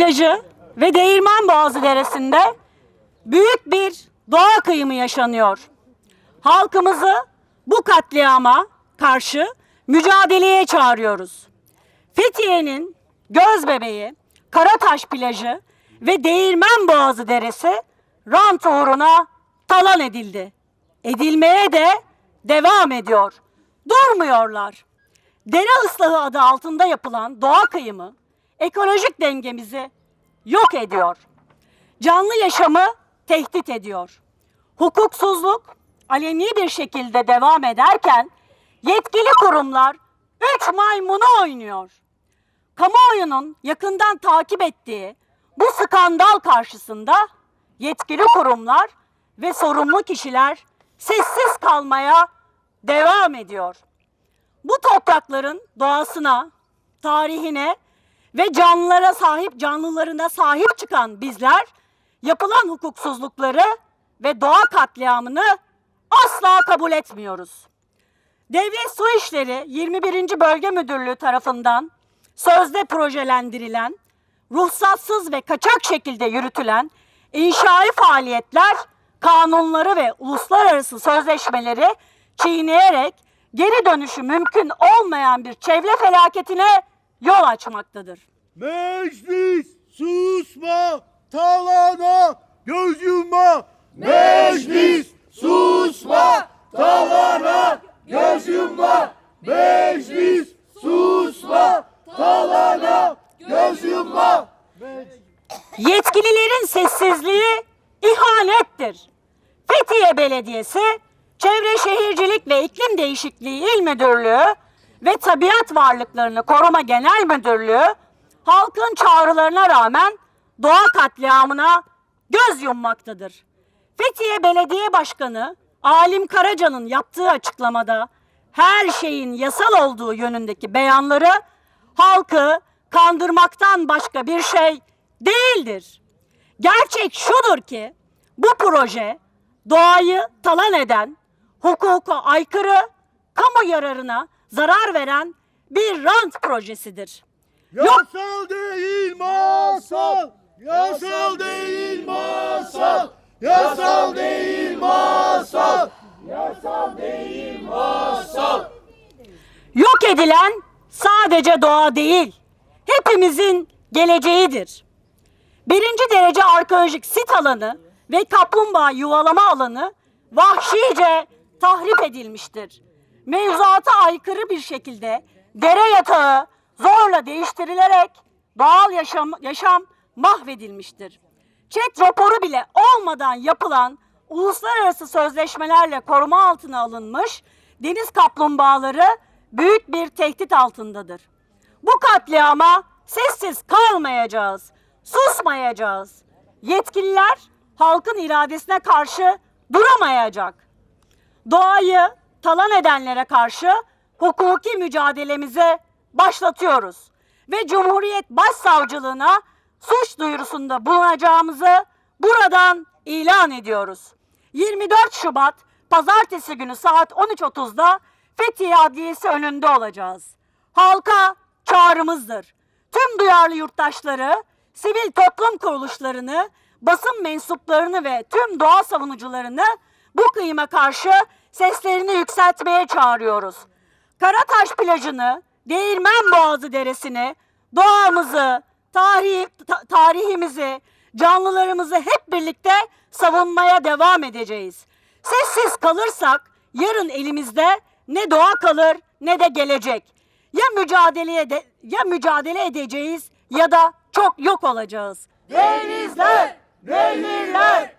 plajı ve Değirmen Boğazı Deresi'nde büyük bir doğa kıyımı yaşanıyor. Halkımızı bu katliama karşı mücadeleye çağırıyoruz. Fethiye'nin göz bebeği Karataş plajı ve Değirmen Boğazı Deresi rant uğruna talan edildi. Edilmeye de devam ediyor. Durmuyorlar. Dere ıslahı adı altında yapılan doğa kıyımı ekolojik dengemizi yok ediyor. Canlı yaşamı tehdit ediyor. Hukuksuzluk aleni bir şekilde devam ederken yetkili kurumlar üç maymunu oynuyor. Kamuoyunun yakından takip ettiği bu skandal karşısında yetkili kurumlar ve sorumlu kişiler sessiz kalmaya devam ediyor. Bu toprakların doğasına, tarihine ve canlılara sahip canlılarına sahip çıkan bizler yapılan hukuksuzlukları ve doğa katliamını asla kabul etmiyoruz. Devlet Su İşleri 21. Bölge Müdürlüğü tarafından sözde projelendirilen, ruhsatsız ve kaçak şekilde yürütülen inşai faaliyetler kanunları ve uluslararası sözleşmeleri çiğneyerek geri dönüşü mümkün olmayan bir çevre felaketine yol açmaktadır. Meclis susma, talana göz yumma. Meclis susma, talana göz yumma. Meclis susma, talana göz yumma. Yetkililerin sessizliği ihanettir. Fethiye Belediyesi, Çevre Şehircilik ve İklim Değişikliği İl Müdürlüğü ve Tabiat Varlıklarını Koruma Genel Müdürlüğü halkın çağrılarına rağmen doğa katliamına göz yummaktadır. Fethiye Belediye Başkanı Alim Karaca'nın yaptığı açıklamada her şeyin yasal olduğu yönündeki beyanları halkı kandırmaktan başka bir şey değildir. Gerçek şudur ki bu proje doğayı talan eden, hukuka aykırı, kamu yararına zarar veren bir rant projesidir. Yasal değil masal. Yasal değil masal. Yasal değil masal. Yasal değil masal. Yok edilen sadece doğa değil, hepimizin geleceğidir. Birinci derece arkeolojik sit alanı ve kaplumbağa yuvalama alanı vahşice tahrip edilmiştir. Mevzuata aykırı bir şekilde dere yatağı zorla değiştirilerek doğal yaşam, yaşam mahvedilmiştir. Çet raporu bile olmadan yapılan uluslararası sözleşmelerle koruma altına alınmış deniz kaplumbağaları büyük bir tehdit altındadır. Bu katliama sessiz kalmayacağız, susmayacağız. Yetkililer halkın iradesine karşı duramayacak. Doğayı talan edenlere karşı hukuki mücadelemize başlatıyoruz. Ve Cumhuriyet Başsavcılığına suç duyurusunda bulunacağımızı buradan ilan ediyoruz. 24 Şubat Pazartesi günü saat 13.30'da Fethiye Adliyesi önünde olacağız. Halka çağrımızdır. Tüm duyarlı yurttaşları, sivil toplum kuruluşlarını, basın mensuplarını ve tüm doğa savunucularını bu kıyıma karşı seslerini yükseltmeye çağırıyoruz. Karataş plajını, Değirmen Boğazı deresini, doğamızı, tarih, ta- tarihimizi, canlılarımızı hep birlikte savunmaya devam edeceğiz. Sessiz kalırsak yarın elimizde ne doğa kalır ne de gelecek. Ya mücadeleye de, ya mücadele edeceğiz ya da çok yok olacağız. Denizler, nehirler,